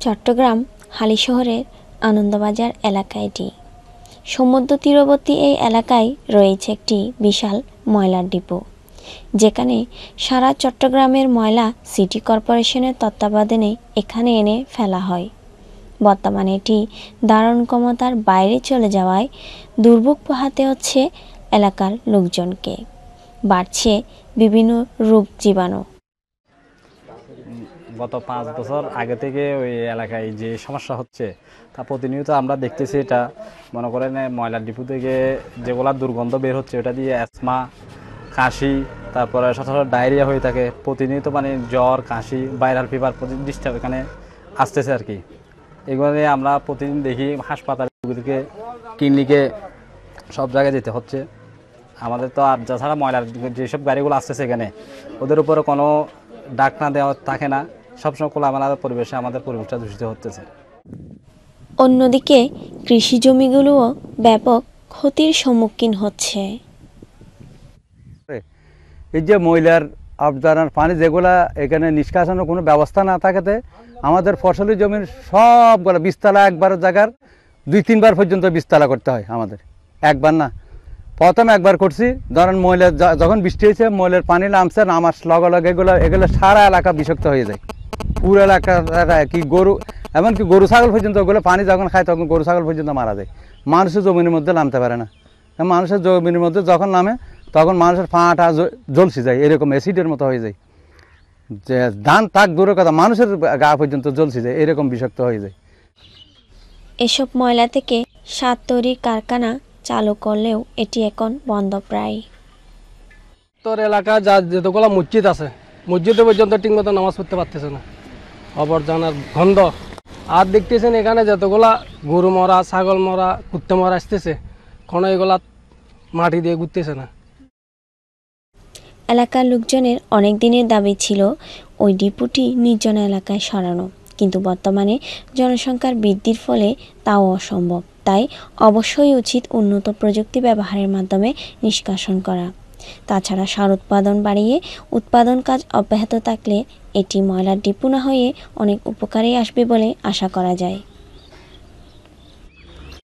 চট্টগ্রাম হালিশহরের আনন্দবাজার এলাকা এটি। সমুদ্র তীরবর্তী এই এলাকায় রয়েছে একটি বিশাল ময়লার ডিপো। যেখানে সারা চট্টগ্রামের ময়লা সিটি কর্পোরেশনের তত্ত্বাবধানে এখানে এনে ফেলা হয়। বর্তমানে এটি ধারণ ক্ষমতার বাইরে চলে যাওয়ায় দুর্ভোগ পোহাতে হচ্ছে এলাকার লোকজনকে। বাড়ছে বিভিন্ন রোগ জীবাণু। গত পাঁচ বছর আগে থেকে ওই এলাকায় যে সমস্যা হচ্ছে, তা প্রতিনিয়ত আমরা দেখতেছি এটা। মনে করেন ময়লার ডিপু থেকে যেগুলা দুর্গন্ধ বের হচ্ছে, ওটা দিয়ে অ্যাসমা কাশি, তারপরে সচরাচর ডায়রিয়া হয়ে থাকে। প্রতিনিয়ত মানে জ্বর, কাশি, ভাইরাল ফিভার ডিস্টার্ব এখানে আসতেছে আর কি। এগুলো নিয়ে আমরা প্রতিদিন দেখি, হাসপাতাল রোগীদেরকে ক্লিনিকে সব জায়গায় যেতে হচ্ছে। আমাদের তো আর তাছাড়া ময়লার যেসব গাড়িগুলো আসতেছে এখানে, ওদের উপরে কোনো ডাক না দেওয়া থাকে না। সবসময় খোলামেলা পরিবেশে আমাদের পরিবেশটা দূষিত হতেছে। অন্যদিকে কৃষি জমিগুলোও ব্যাপক ক্ষতির সম্মুখীন হচ্ছে। এই যে ময়লার আবদারার পানি যেগুলা এখানে নিষ্কাশনের কোনো ব্যবস্থা না থাকাতে আমাদের ফসলি জমির সবগুলো বিস্তালা একবার জায়গার দুই তিনবার পর্যন্ত বিস্তালা করতে হয় আমাদের। একবার না। প্রথম একবার করছি। ধরেন ময়লার যখন বৃষ্টি হয়েছে ময়লার পানি নামছে নামার লগে লগে এগুলো এগুলো সারা এলাকা বিষাক্ত হয়ে যায়। পুরো এলাকা কি গরু এমনকি গরু ছাগল পর্যন্ত ওগুলো পানি যখন খায় তখন গরু ছাগল পর্যন্ত মারা যায়। মানুষের জমিনের মধ্যে নামতে পারে না। মানুষের জমির মধ্যে যখন নামে তখন মানুষের পাটা জ্বলসে যায় এরকম অ্যাসিডের মতো হয়ে যায়। যে ধান তাক দূরের কথা মানুষের গা পর্যন্ত জ্বলসে যায় এরকম বিষাক্ত হয়ে যায়। এসব ময়লা থেকে সার তৈরির কারখানা চালু করলেও এটি এখন বন্ধ প্রায়। তোর এলাকা যা যতগুলো মসজিদ আছে মসজিদে পর্যন্ত ঠিকমতো নামাজ পড়তে পারতেছে না। আবর্জনার গন্ধ। আর দেখতেছেন এখানে যতগুলা গরু মরা, ছাগল মরা, কুত্তে মরা আসতেছে, কোনো এগুলা মাটি দিয়ে ঘুরতেছে না। এলাকার লোকজনের অনেক দিনের দাবি ছিল, ওই ডিপুটি নির্জন এলাকায় সরানো। কিন্তু বর্তমানে জনসংখ্যার বৃদ্ধির ফলে তাও অসম্ভব। তাই অবশ্যই উচিত উন্নত প্রযুক্তি ব্যবহারের মাধ্যমে নিষ্কাশন করা। তাছাড়া সার উৎপাদন বাড়িয়ে উৎপাদন কাজ অব্যাহত থাকলে এটি ময়লার ডিপু না হয়ে অনেক উপকারে আসবে বলে আশা করা যায়।